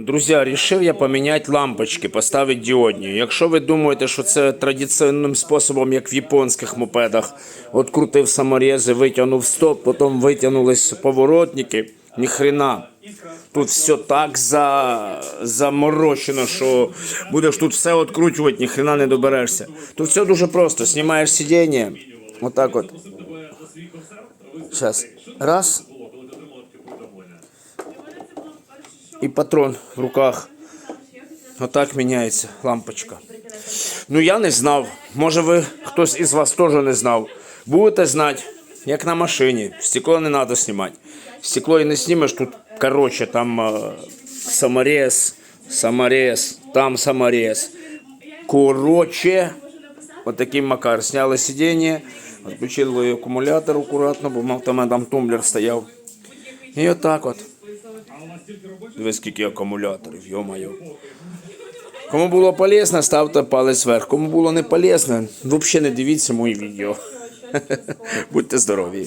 Друзі, рішив я поміняти лампочки, поставити діодні. Якщо ви думаєте, що це традиційним способом, як в японських мопедах, от крутив саморези, витягнув стоп, потім витягнулись поворотники, ніхрена. Тут все так за... заморочено, що будеш тут все відкручувати, ніхрена не доберешся. Тут все дуже просто. Знімаєш сидіння, отак от. Зараз. Раз. І патрон в руках. Отак міняється лампочка. Ну я не знав. Може ви хтось із вас теж не знав. Будете знати, як на машині. Стекло не треба знімати. Стекло і не знімеш, тут коротше, там е, саморез, саморез, там саморез. Коротше, отакий макар. Сняли сидіння, відключили акумулятор акуратно, бо там, там тумблер стояв. І отак от. Дивись, скільки акумуляторів, йо-моє. Кому було полезно, ставте палець вверх. Кому було не полезно, взагалі не дивіться мої відео. Будьте здорові.